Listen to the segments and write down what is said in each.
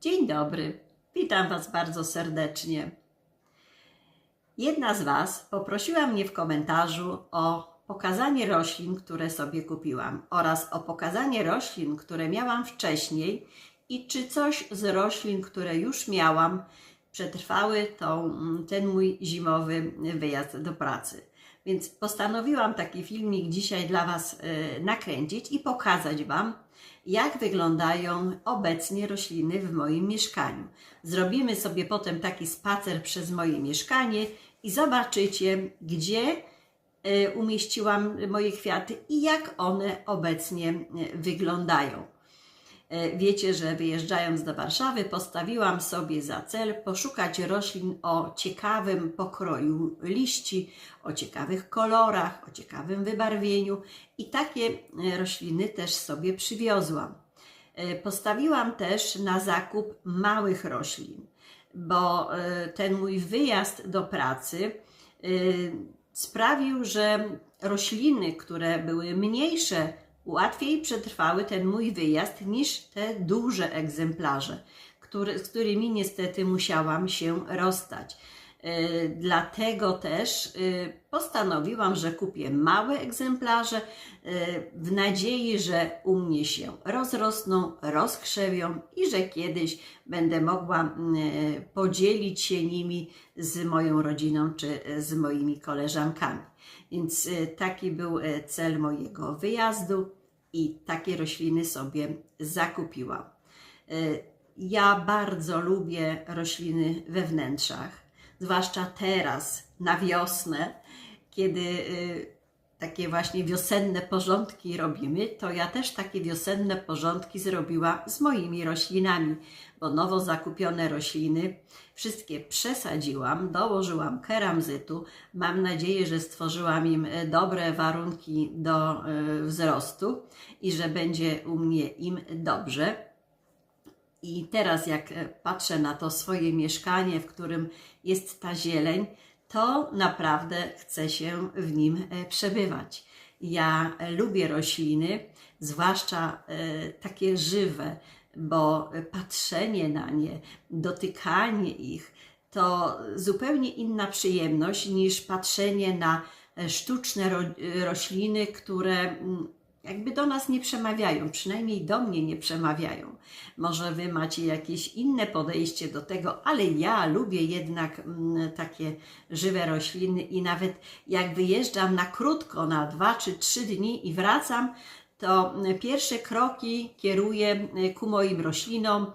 Dzień dobry, witam Was bardzo serdecznie. Jedna z Was poprosiła mnie w komentarzu o pokazanie roślin, które sobie kupiłam oraz o pokazanie roślin, które miałam wcześniej i czy coś z roślin, które już miałam, przetrwały tą, ten mój zimowy wyjazd do pracy. Więc postanowiłam taki filmik dzisiaj dla Was y, nakręcić i pokazać Wam, jak wyglądają obecnie rośliny w moim mieszkaniu. Zrobimy sobie potem taki spacer przez moje mieszkanie i zobaczycie, gdzie y, umieściłam moje kwiaty i jak one obecnie y, wyglądają. E, Wiecie, że wyjeżdżając do Warszawy, postawiłam sobie za cel poszukać roślin o ciekawym pokroju liści, o ciekawych kolorach, o ciekawym wybarwieniu i takie e, rośliny też sobie przywiozłam. E, Postawiłam też na zakup małych roślin, bo ten mój wyjazd do pracy sprawił, że rośliny, które były mniejsze, łatwiej przetrwały ten mój wyjazd niż te duże egzemplarze, które, z którymi niestety musiałam się rozstać. E, Dlatego też e, postanowiłam, że kupię małe egzemplarze e, w nadziei, że u mnie się rozrosną, rozkrzewią i że kiedyś będę mogła podzielić się nimi z moją rodziną czy z moimi koleżankami. Więc taki był cel mojego wyjazdu i takie rośliny sobie zakupiłam. Ja bardzo lubię rośliny we wnętrzach, zwłaszcza teraz na wiosnę, kiedy y, takie właśnie wiosenne porządki robimy, to ja też takie wiosenne porządki zrobiła z moimi roślinami, bo nowo zakupione rośliny wszystkie przesadziłam, dołożyłam keramzytu. Mam nadzieję, że stworzyłam im e, dobre warunki do e, wzrostu i że będzie u mnie im dobrze. I teraz, jak e, patrzę na to swoje mieszkanie, w którym jest ta zieleń, to naprawdę chce się w nim e, przebywać. Ja e, lubię rośliny, zwłaszcza takie żywe, bo patrzenie na nie, dotykanie ich to zupełnie inna przyjemność niż patrzenie na sztuczne ro, rośliny, które mm, jakby do nas nie przemawiają, przynajmniej do mnie nie przemawiają. Może Wy macie jakieś inne podejście do tego, ale ja lubię jednak mm, takie żywe rośliny i nawet jak wyjeżdżam na krótko, na dwa czy trzy dni i wracam, to pierwsze kroki kieruję y, ku moim roślinom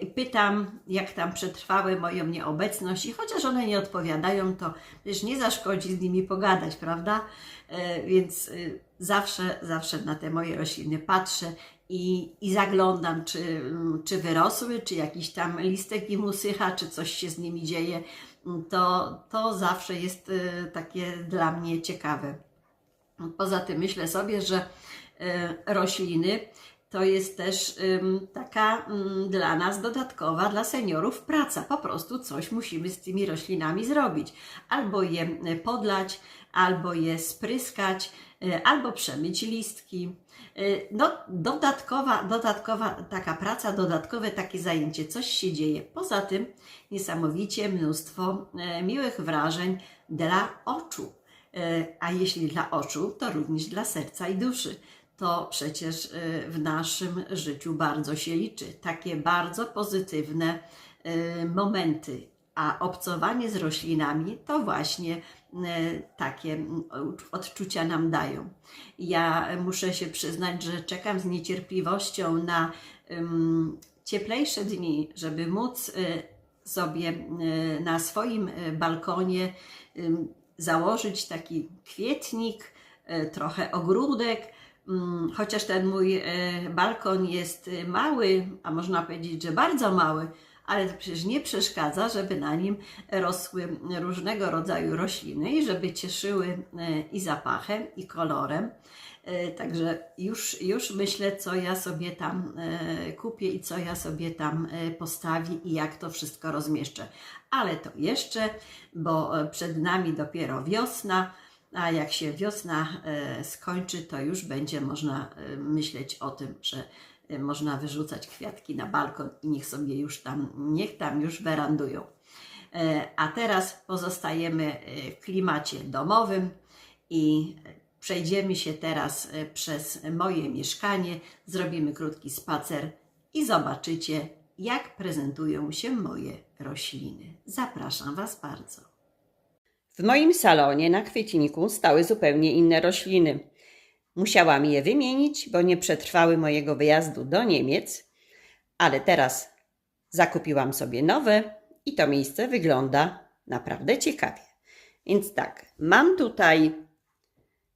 i pytam, jak tam przetrwały moją nieobecność i chociaż one nie odpowiadają, to też nie zaszkodzi z nimi pogadać, prawda? Y, Więc zawsze, zawsze na te moje rośliny patrzę i, i zaglądam, czy, mm, czy wyrosły, czy jakiś tam listek im usycha, czy coś się z nimi dzieje. To, to zawsze jest takie dla mnie ciekawe. Poza tym myślę sobie, że e, rośliny to jest też taka ym, dla nas dodatkowa, dla seniorów praca. Po prostu coś musimy z tymi roślinami zrobić. Albo je y, podlać, albo je spryskać, y, albo przemyć listki. No, dodatkowa, dodatkowa taka praca, dodatkowe takie zajęcie, coś się dzieje. Poza tym niesamowicie mnóstwo e, miłych wrażeń dla oczu. E, A jeśli dla oczu, to również dla serca i duszy. To przecież e, w naszym życiu bardzo się liczy. Takie bardzo pozytywne e, momenty. A obcowanie z roślinami to właśnie e, takie mm, odczucia nam dają. Ja muszę się przyznać, że czekam z niecierpliwością na cieplejsze dni, żeby móc sobie na swoim balkonie założyć taki kwietnik, trochę ogródek, chociaż ten mój e, balkon jest e, mały, a można powiedzieć, że bardzo mały, ale to przecież nie przeszkadza, żeby na nim rosły różnego rodzaju rośliny i żeby cieszyły e, i zapachem, i kolorem. Także już, już myślę, co ja sobie tam kupię i co ja sobie tam postawię i jak to wszystko rozmieszczę. Ale to jeszcze, bo przed nami dopiero wiosna, a jak się wiosna e, skończy, to już będzie można e, myśleć o tym, że y, można wyrzucać kwiatki na balkon i niech sobie już tam, niech tam już werandują. E, A teraz pozostajemy w klimacie domowym i przejdziemy się teraz przez moje mieszkanie, zrobimy krótki spacer i zobaczycie, jak prezentują się moje rośliny. Zapraszam Was bardzo. W moim salonie na kwietniku stały zupełnie inne rośliny. Musiałam je wymienić, bo nie przetrwały mojego wyjazdu do Niemiec, ale teraz zakupiłam sobie nowe i to miejsce wygląda naprawdę ciekawie. Więc tak, mam tutaj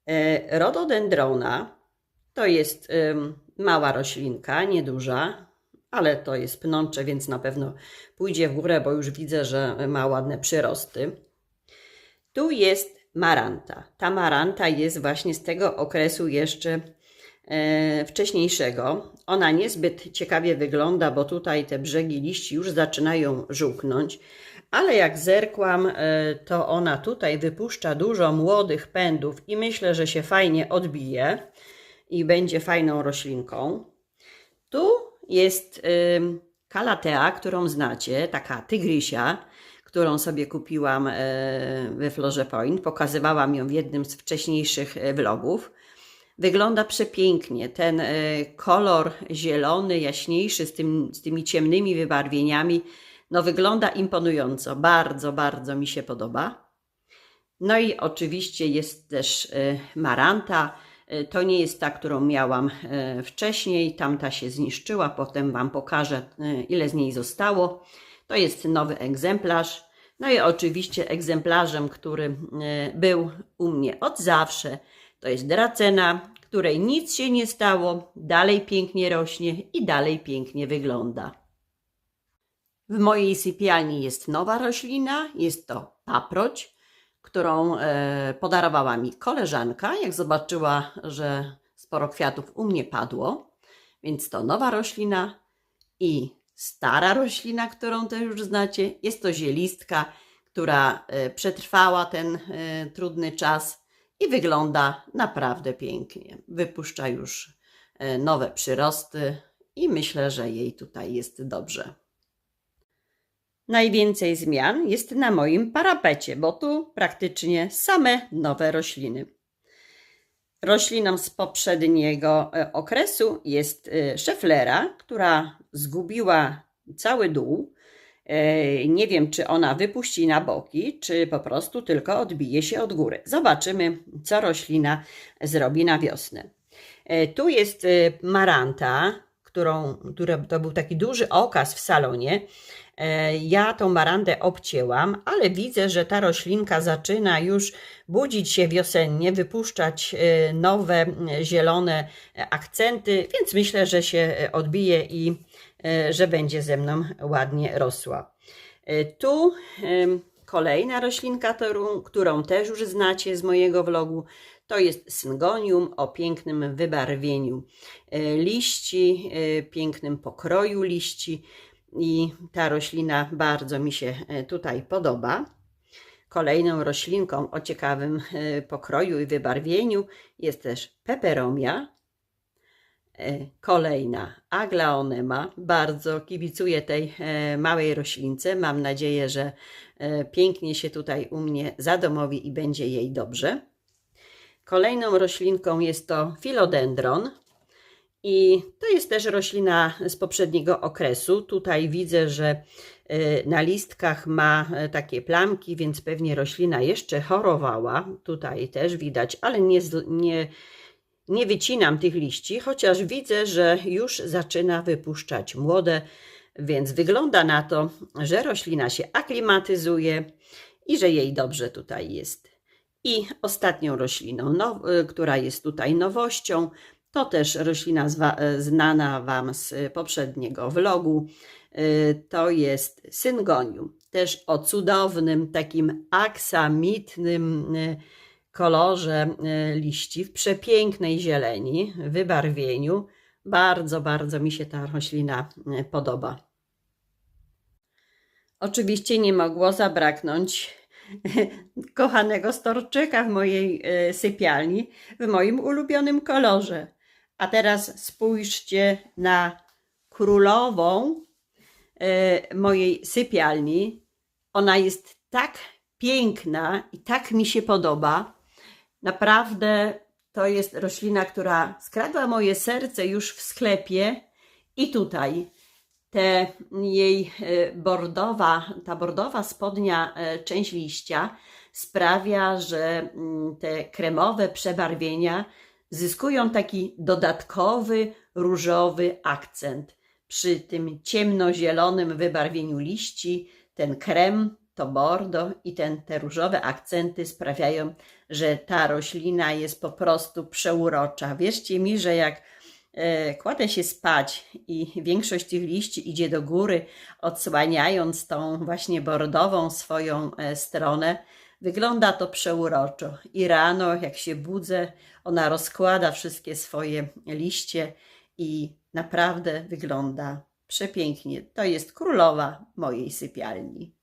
e, rododendrona. To jest mała roślinka, nieduża, ale to jest pnącze, więc na pewno pójdzie w górę, bo już widzę, że ma ładne przyrosty. Tu jest maranta. Ta maranta jest właśnie z tego okresu jeszcze e, wcześniejszego. Ona niezbyt ciekawie wygląda, bo tutaj te brzegi liści już zaczynają żółknąć, ale jak zerkłam, e, to ona tutaj wypuszcza dużo młodych pędów i myślę, że się fajnie odbije i będzie fajną roślinką. Tu jest ym, kalatea, którą znacie, taka tygrysia, którą sobie kupiłam e, we Florze Point. Pokazywałam ją w jednym z wcześniejszych e, vlogów. Wygląda przepięknie. Ten e, kolor zielony, jaśniejszy, z, tym, z tymi ciemnymi wybarwieniami, no wygląda imponująco. Bardzo, bardzo mi się podoba. No i oczywiście jest też maranta. To nie jest ta, którą miałam wcześniej. Tamta się zniszczyła. Potem Wam pokażę, ile z niej zostało. To jest nowy egzemplarz. No i oczywiście egzemplarzem, który e, był u mnie od zawsze, to jest dracena, której nic się nie stało, dalej pięknie rośnie i dalej pięknie wygląda. W mojej sypialni jest nowa roślina, jest to paproć, którą e, podarowała mi koleżanka, jak zobaczyła, że sporo kwiatów u mnie padło. Więc to nowa roślina i stara roślina, którą też już znacie. Jest to zielistka, która e, przetrwała ten e, trudny czas i wygląda naprawdę pięknie. Wypuszcza już e, nowe przyrosty i myślę, że jej tutaj jest dobrze. Najwięcej zmian jest na moim parapecie, bo tu praktycznie same nowe rośliny. Rośliną z poprzedniego e, okresu jest e, szeflera, która zgubiła cały dół. E, Nie wiem, czy ona wypuści na boki, czy po prostu tylko odbije się od góry. Zobaczymy, co roślina zrobi na wiosnę. Tu jest maranta, którą, która, to był taki duży okaz w salonie. E, Ja tą marantę obcięłam, ale widzę, że ta roślinka zaczyna już budzić się wiosennie, wypuszczać e, nowe zielone e, akcenty, więc myślę, że się odbije i że będzie ze mną ładnie rosła. Tu kolejna roślinka, którą, też już znacie z mojego vlogu, to jest syngonium o pięknym wybarwieniu liści, pięknym pokroju liści i ta roślina bardzo mi się e, tutaj podoba. Kolejną roślinką o ciekawym e, pokroju i wybarwieniu jest też peperomia. E, Kolejna aglaonema. Bardzo kibicuję tej małej roślince. Mam nadzieję, że pięknie się tutaj u mnie zadomowi i będzie jej dobrze. Kolejną roślinką jest to filodendron. I to jest też roślina z poprzedniego okresu. Tutaj widzę, że e, na listkach ma e, takie plamki, więc pewnie roślina jeszcze chorowała. Tutaj też widać, ale nie, nie, nie wycinam tych liści, chociaż widzę, że już zaczyna wypuszczać młode, więc wygląda na to, że roślina się aklimatyzuje i że jej dobrze tutaj jest. I ostatnią rośliną, now, która jest tutaj nowością, to też roślina e, znana Wam z poprzedniego vlogu. E, To jest syngonium. Też o cudownym, takim aksamitnym e, kolorze e, liści, w przepięknej zieleni, wybarwieniu. Bardzo, bardzo mi się ta roślina e, podoba. Oczywiście nie mogło zabraknąć kochanego storczyka w mojej e, sypialni, w moim ulubionym kolorze. A teraz spójrzcie na królową e, mojej sypialni. Ona jest tak piękna i tak mi się podoba. Naprawdę to jest roślina, która skradła moje serce już w sklepie i tutaj. Te jej e, bordowa, ta bordowa spodnia e, część liścia sprawia, że mm, te kremowe przebarwienia zyskują taki dodatkowy różowy akcent. Przy tym ciemnozielonym wybarwieniu liści ten krem, to bordo i ten, te różowe akcenty sprawiają, że ta roślina jest po prostu przeurocza. Wierzcie mi, że jak e, kładę się spać i większość tych liści idzie do góry, odsłaniając tą właśnie bordową swoją e, stronę, wygląda to przeuroczo. I rano, jak się budzę, ona rozkłada wszystkie swoje liście i naprawdę wygląda przepięknie. To jest królowa mojej sypialni.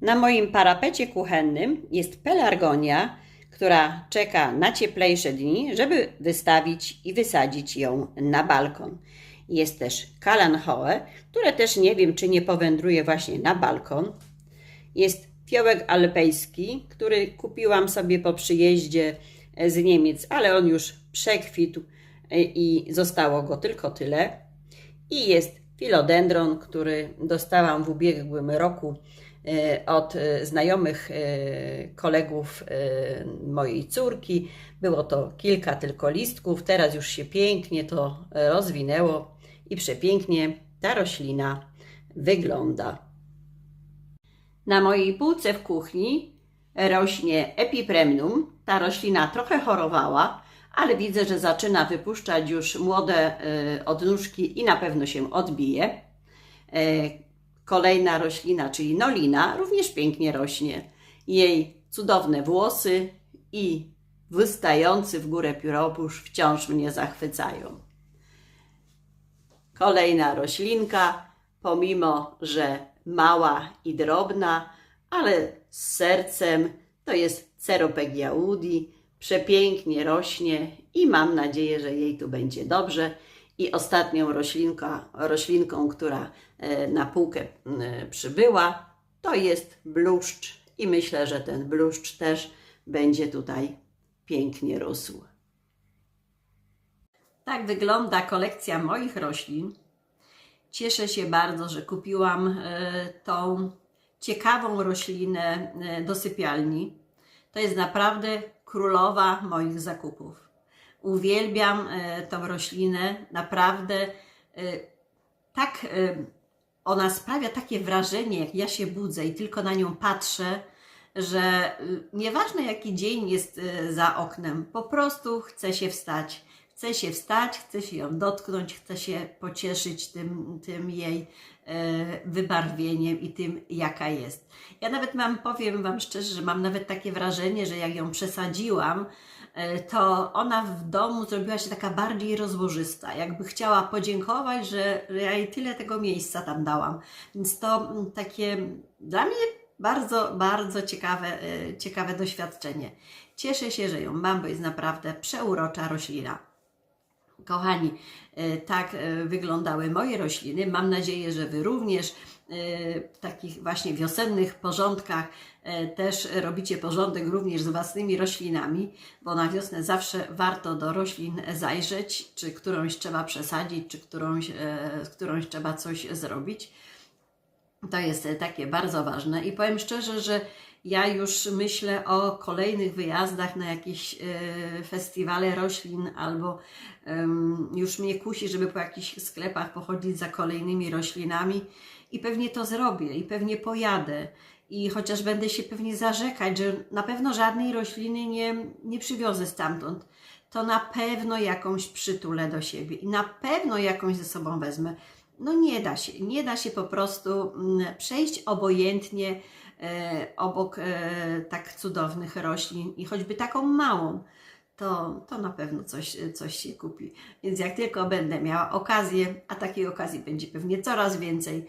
Na moim parapecie kuchennym jest pelargonia, która czeka na cieplejsze dni, żeby wystawić i wysadzić ją na balkon. Jest też kalanchoe, które też nie wiem, czy nie powędruje właśnie na balkon. Jest fiołek alpejski, który kupiłam sobie po przyjeździe z Niemiec, ale on już przekwitł i zostało go tylko tyle. I jest filodendron, który dostałam w ubiegłym roku e, od e, znajomych e, kolegów mojej córki. Było to kilka tylko listków, teraz już się pięknie to rozwinęło i przepięknie ta roślina wygląda. Na mojej półce w kuchni rośnie epipremnum. Ta roślina trochę chorowała, ale widzę, że zaczyna wypuszczać już młode y, odnóżki i na pewno się odbije. E, kolejna roślina, czyli nolina, również pięknie rośnie. Jej cudowne włosy i wystający w górę pióropusz wciąż mnie zachwycają. Kolejna roślinka, pomimo że mała i drobna, ale z sercem, to jest Ceropegia udi, przepięknie rośnie i mam nadzieję, że jej tu będzie dobrze. I ostatnią roślinka, roślinką, która e, na półkę e, przybyła, to jest bluszcz i myślę, że ten bluszcz też będzie tutaj pięknie rósł. Tak wygląda kolekcja moich roślin. Cieszę się bardzo, że kupiłam e, tą ciekawą roślinę do sypialni. To jest naprawdę królowa moich zakupów. Uwielbiam e, tą roślinę, naprawdę e, tak e, ona sprawia takie wrażenie, jak ja się budzę i tylko na nią patrzę, że nieważne jaki dzień jest za oknem, po prostu chcę się wstać. Chcę się wstać, chcę się ją dotknąć, chcę się pocieszyć tym, tym jej wybarwieniem i tym, jaka jest. Ja nawet mam, powiem Wam szczerze, że mam nawet takie wrażenie, że jak ją przesadziłam, e, to ona w domu zrobiła się taka bardziej rozłożysta, jakby chciała podziękować, że, że ja jej tyle tego miejsca tam dałam. Więc to mm, takie dla mnie bardzo, bardzo ciekawe, e, ciekawe doświadczenie. Cieszę się, że ją mam, bo jest naprawdę przeurocza roślina. Kochani, e, tak e, wyglądały moje rośliny. Mam nadzieję, że Wy również e, w takich właśnie wiosennych porządkach też robicie porządek również z własnymi roślinami, bo na wiosnę zawsze warto do roślin zajrzeć, czy którąś trzeba przesadzić, czy którąś, z którąś trzeba coś zrobić. To jest takie bardzo ważne i powiem szczerze, że ja już myślę o kolejnych wyjazdach na jakieś festiwale roślin albo już mnie kusi, żeby po jakichś sklepach pochodzić za kolejnymi roślinami i pewnie to zrobię i pewnie pojadę. I chociaż będę się pewnie zarzekać, że na pewno żadnej rośliny nie, nie przywiozę stamtąd, to na pewno jakąś przytulę do siebie i na pewno jakąś ze sobą wezmę. No nie da się, nie da się po prostu mm, przejść obojętnie e, obok e, tak cudownych roślin i choćby taką małą to, to na pewno coś, coś się kupi. Więc jak tylko będę miała okazję, a takiej okazji będzie pewnie coraz więcej,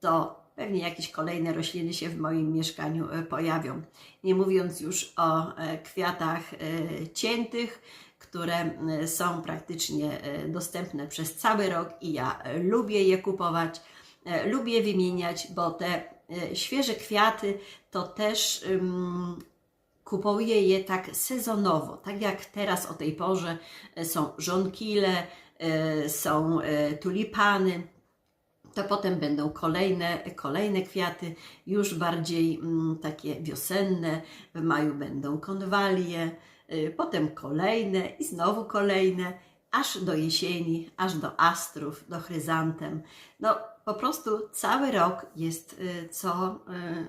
to pewnie jakieś kolejne rośliny się w moim mieszkaniu e, pojawią. Nie mówiąc już o e, kwiatach e, ciętych, które są praktycznie dostępne przez cały rok i ja lubię je kupować, lubię wymieniać, bo te świeże kwiaty to też ym, kupuję je tak sezonowo, tak jak teraz o tej porze y, są żonkile, y, są tulipany, to potem będą kolejne, kolejne kwiaty, już bardziej mm, takie wiosenne. W maju będą konwalie, y, potem kolejne i znowu kolejne, aż do jesieni, aż do astrów, do chryzantem. No po prostu cały rok jest y, co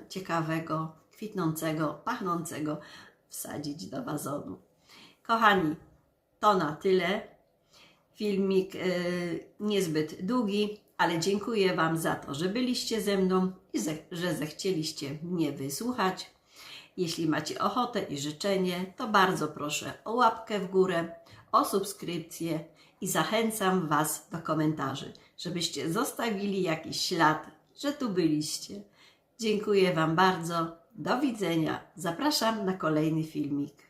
y, ciekawego, kwitnącego, pachnącego wsadzić do wazonu. Kochani, to na tyle. Filmik y, niezbyt długi, ale dziękuję Wam za to, że byliście ze mną i że zechcieliście mnie wysłuchać. Jeśli macie ochotę i życzenie, to bardzo proszę o łapkę w górę, o subskrypcję i zachęcam Was do komentarzy, żebyście zostawili jakiś ślad, że tu byliście. Dziękuję Wam bardzo. Do widzenia. Zapraszam na kolejny filmik.